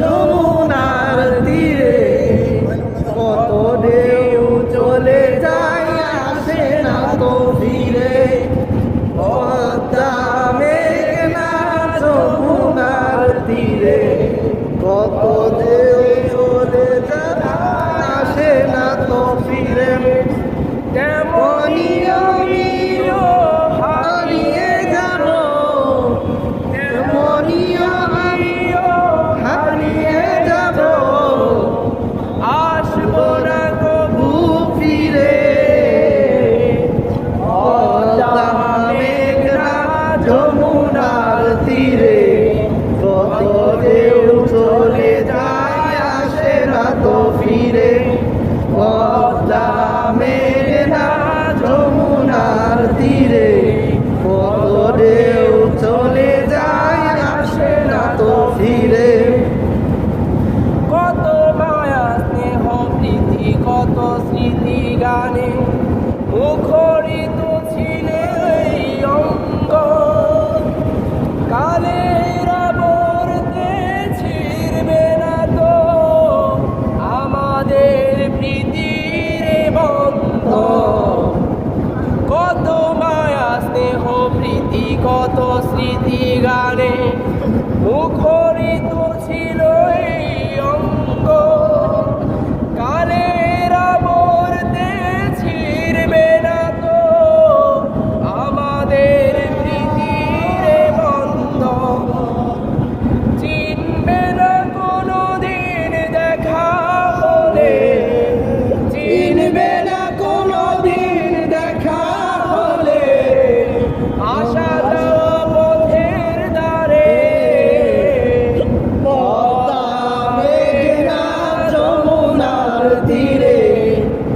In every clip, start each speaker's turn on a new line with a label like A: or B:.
A: যমুনার তীরে কত ঢেউ চলে যায়, আসে না তো ফিরে। মেঘনা যমুনার তীরে কত ঢেউ চলে যায়, আসে না তো ফিরে। তেমনই
B: গানে মুখরিত ছিলে অঙ্গ। কালের আবর্তে ছিড়বে না তো আমাদের প্রীতির বন্ধ। কত মায়া, স্নেহ, প্রীতি, কত স্মৃতি গানে মুখরিত
A: তীরে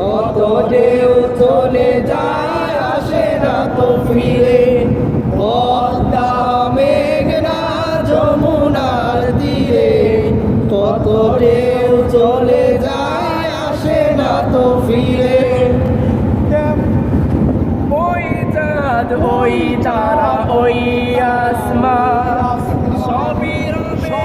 A: কত ঢেউ চলে যায় আসে না তো ফিরে। পদ্মা, মেঘনা, যমুনার তীরে কত ঢেউ চলে যায় আসে না তো ফিরে।
B: ওই চাঁদ, ওই তারা, ওই আসমান সবই রবে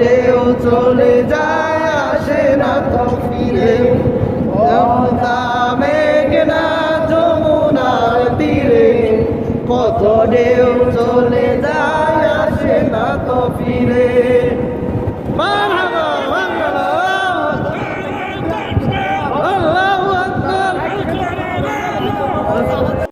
A: কত চলে যায়, আসে না তো ফিরে মেঘনা যমুনার তীরে। কত ঢেউ চলে যায়, আসে না তো ফিরে